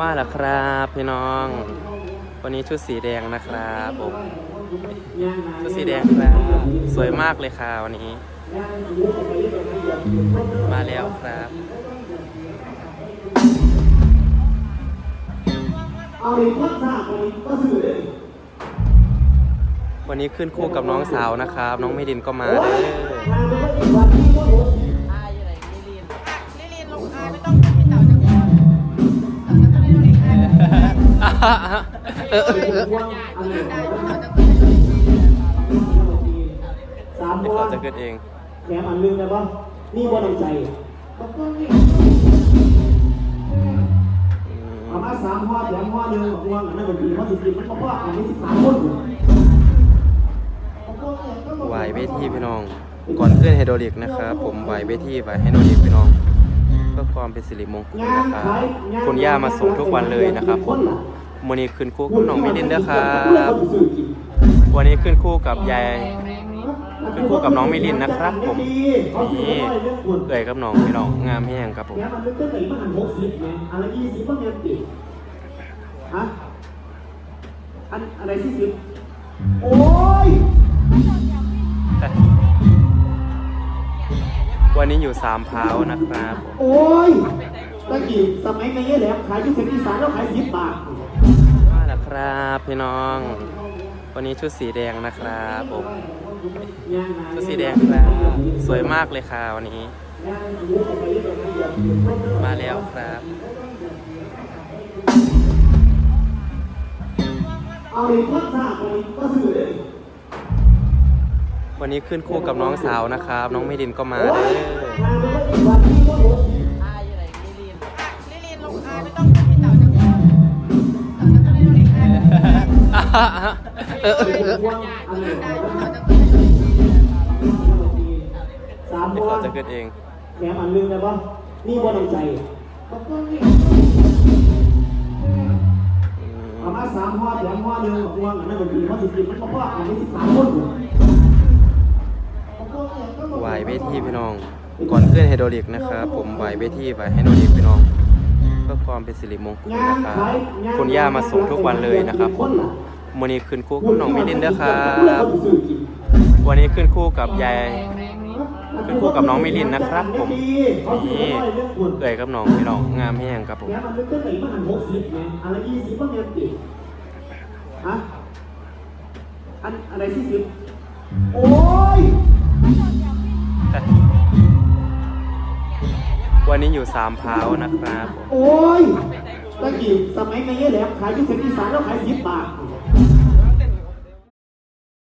มาแล้วครับพี่น้อง วันนี้ชุดสีแดงนะครับผมชุดสีแดงครับ สวยมากเลยค่ะวันนี้ มาแล้วครับเอาอีกพักสามเอาอีกก็สื่อเลยวันนี้ขึ้นคู่กับน้องสาวนะครับ น้องไม่ดินก็มาเด้อทางไปก็อีกวันที่ก็โหดอายอยู่ไหนลิลินลิลินลงอายไม่ต้องเป็นพี่เต๋าจัง เออเออเออสามวันจะเกิดเองแถมอันลืมเลยว่านี่บอลใจอืมเอามาสามหัวแถมหัวหนึ่งหัวอันนั้นมันดีเพราะจริงๆมันก็เพราอันนี้สามคนไหวเวทีพี่น้อง ก่อนขึ้นไฮโดรลิกนะครับ ผมไหวเวทีไหวไฮโดรลิกพี่น้องเพื่อความเป็นสิริมงคลนะครับคุณย่ามาส่งทุกวันเลยนะครับผม วันนี้ขึ้นคู่กับน้องมิลินเด้อครับ วันนี้ขึ้นคู่กับยายขึ้นคู่กับน้องมิลินนะครับ ผมนี่เอ่ยกับน้องพี่น้องงามแห้งครับผมแถมมันเป็นไหนมันหันหกสิบไงอะไรยี่สิบมันยังติดฮะอันอะไรที่สิบโอ้ยวันนี้อยู่สามพร้าวนะครับผมโอ้ย ตะกี้สมัยนี้แหละขายที่เศรษฐีสารแล้วขายสิบบาทมาแล้วครับพี่น้อง วันนี้ชุดสีแดงนะครับผมชุดสีแดงครับ สวยมากเลยค่ะวันนี้ มาแล้วครับ เอาอีกพักสามเอาอีกก็สื่อเลยวันนี้ขึ้นคู่กับน้องสาวนะครับ น้องไม่ดินก็มาเด้อ เออเออเออได้เต๋าจะต้อลงอีกสามวันจะเกิดเองแถมอันลืมเลยว่านี่บอลใจอืมเอามาสามหัวแถมหัวหนึ่งหัวอันนั้นมันดีเพราะจริงๆมันก็เพราอันนี้สิบสามคนไหวเวทีพี่น้อง ก่อนขึ้นไฮโดรลิกนะครับ ผมไหวเวทีไหวไฮโดรลิกพี่น้องเพื่อความเป็นสิริมงคลนะครับ คุณย่ามาส่งทุกวันเลยนะครับผม วันนี้ขึ้นคู่กับน้องมิลินเด้อครับวันนี้ขึ้นคู่กับยายขึ้นคู่กับน้องมิลินนะครับ ผมนี่เอ่ยกับน้องพี่น้องงามแห้งครับผมแถมมันเป็นไหนมันหันหกสิบไงอะไรยี่สิบมันยังติดฮะอันอะไรที่สิบโอ้ยวันนี้อยู่สามพร้าวนะครับผมโอ้ยตะ กี้สมัยนี้แหละขายที่เศรษฐีสารแล้วขายสิบบาท